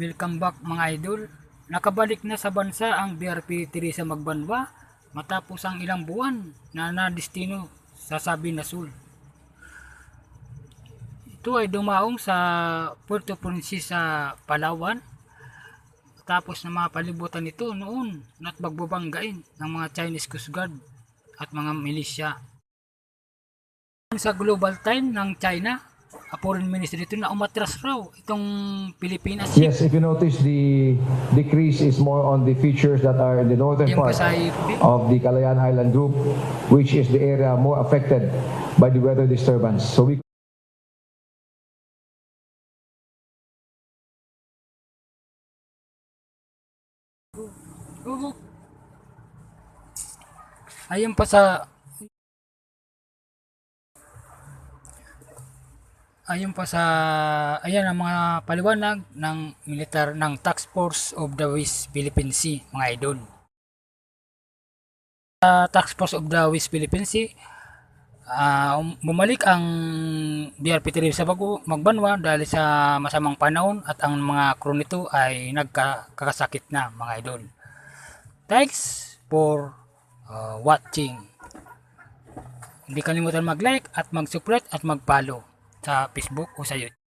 Welcome back mga idol. Nakabalik na sa bansa ang BRP Teresa Magbanwa matapos ang ilang buwan na nadistino sa Sabi na Sul. Ito ay dumaong sa Puerto Princesa, Palawan. Tapos na mga palibutan nito noon at magbabanggain ng mga Chinese Coast Guard at mga milisya. Sa global time ng China, a foreign ministry dito na umatras raw itong Pilipinas. Yes, if you notice, the decrease is more on the features that are in the northern part of the Calayan Island Group, which is the area more affected by the weather disturbance. So we Oo. Ayun pa sa Ayun pa sa ayan ang mga paliwanag ng militar ng Task Force of the West Philippine Sea, mga idol. Sa Task Force of the West Philippine Sea, um- bumalik ang BRP Teresa sa Bago Magbanwa dahil sa masamang panahon at ang mga crew nito ay nagkakasakit na, mga idol. Thanks for uh, watching. Hindi kalimutan mag-like at mag-subscribe at mag-follow sa Facebook o sa YouTube.